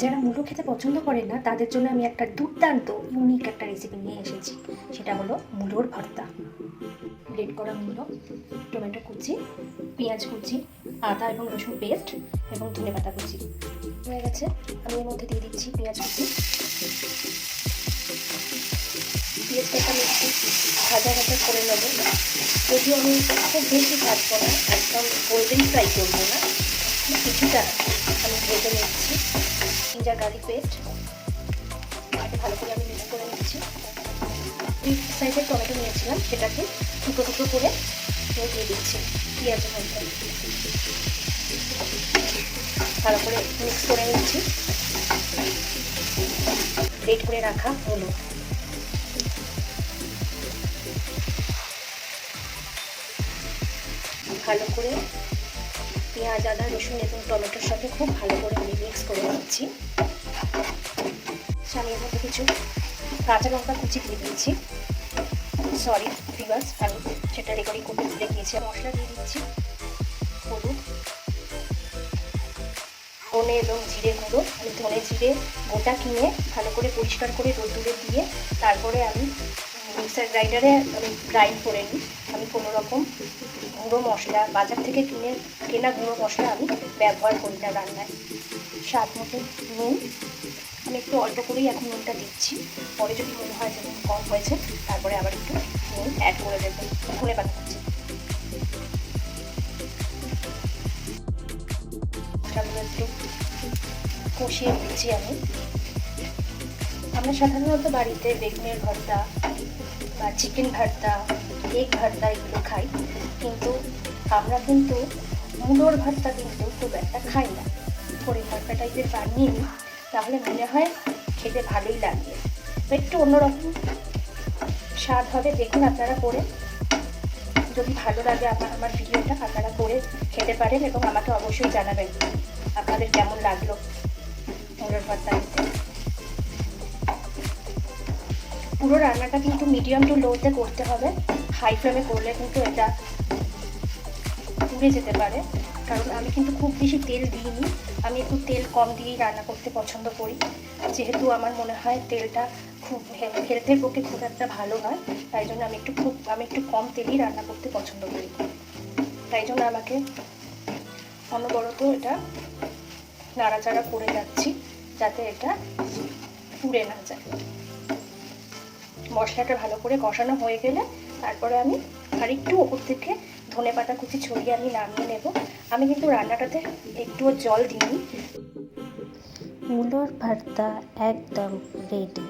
যারা মূলো খেতে পছন্দ করে না, তাদের জন্য আমি একটা দুর্দান্ত ইউনিক একটা রেসিপি নিয়ে এসেছি। সেটা হলো মূলোর ভর্তা। গ্রেট করা মূলো টমেটো কুচি, পেঁয়াজ কুচি, আদা এবং রসুন পেস্ট এবং ধনে পাতা কুচি। হয়ে গেছে, আমি এর মধ্যে দিয়ে দিচ্ছি পেঁয়াজ কুচি। পেঁয়াজটা আমি একটু ভাজা ভাজা করে নেব যদিও আমি খুব বেশি ভাজবো না, একদম গোল্ডেন ফ্রাই করব না। কিছুটা আমি ভেজে নিচ্ছি জিঞ্জার গার্লিক পেস্ট এটাকে ভালো করে আমি মিক্স করে নিচ্ছি। দুই সাইজের টমেটো নিয়েছিলাম, সেটাকে টুকরো টুকরো করে দিয়ে দিচ্ছি। পেঁয়াজের মধ্যে ভালো করে মিক্স করে নিচ্ছি। রেড করে রাখা হলো। ভালো করে পেঁয়াজ, আদা, রসুন এবং টমেটোর সাথে খুব ভালো করে আমি মিক্স করে নিচ্ছি। আমি এর মধ্যে কিছু কাঁচা লঙ্কা কুচি দিয়ে দিয়েছি। সরি ভিভাস আমি সেটা রেকর্ডিং করতে ভুলে গিয়েছি। মশলা দিয়ে দিচ্ছি হলুদ, ধনে এবং জিরে গুঁড়ো। আমি ধনে জিরে গোটা কিনে ভালো করে পরিষ্কার করে রোদ রোদ্দুরে দিয়ে তারপরে আমি মিক্সার গ্রাইন্ডারে আমি গ্রাইন্ড করে নিই। আমি কোনো রকম গুঁড়ো মশলা, বাজার থেকে কিনে, কেনা গুঁড়ো মশলা আমি ব্যবহার করি না রান্নায়। স্বাদ মতো নুন। আমি একটু অল্প করেই এখন নুনটা দিচ্ছি। পরে যদি মনে হয় যে কম হয়েছে, তারপরে আবার একটু নুন অ্যাড করে দেবো। ধনে পাতা মশলাগুলো একটু কষিয়ে দিচ্ছি আমি। আমরা সাধারণত বাড়িতে বেগুনের ভর্তা বা চিকেন ভর্তা এগ ভর্তা এগুলো খাই, কিন্তু আমরা কিন্তু মুলোর ভর্তা কিন্তু খুব একটা খাই না। করে ভর্তা টাইপের বানিয়ে নিই, তাহলে মনে হয় খেতে ভালোই লাগবে একটু অন্যরকম স্বাদ হবে, দেখুন আপনারা করে। যদি ভালো লাগে আমার আমার ভিডিওটা, আপনারা করে খেতে পারেন এবং আমাকে অবশ্যই জানাবেন আপনাদের কেমন লাগল মুলোর ভর্তা খেতে। পুরো রান্নাটা কিন্তু মিডিয়াম টু লোতে করতে হবে। হাই ফ্লেমে করলে কিন্তু এটা পুড়ে যেতে পারে। কারণ আমি কিন্তু খুব বেশি তেল দিইনি। আমি একটু তেল কম দিয়েই রান্না করতে পছন্দ করি। যেহেতু আমার মনে হয় তেলটা খুব হেলথের পক্ষে খুব একটা ভালো নয়। তাই জন্য আমি একটু খুব, আমি একটু কম তেলেই রান্না করতে পছন্দ করি। তাই জন্য আমাকে অনবরত এটা নাড়াচাড়া করে যাচ্ছি, যাতে এটা পুড়ে না যায়। মশলাটা ভালো করে কষানো হয়ে গেলে তারপরে আমি আর একটু ওপর থেকে ধনে পাতা কুচি ছড়িয়ে আমি নামিয়ে নেব। আমি কিন্তু রান্নাটাতে একটুও জল দিইনি। মুলোর ভর্তা একদম রেডি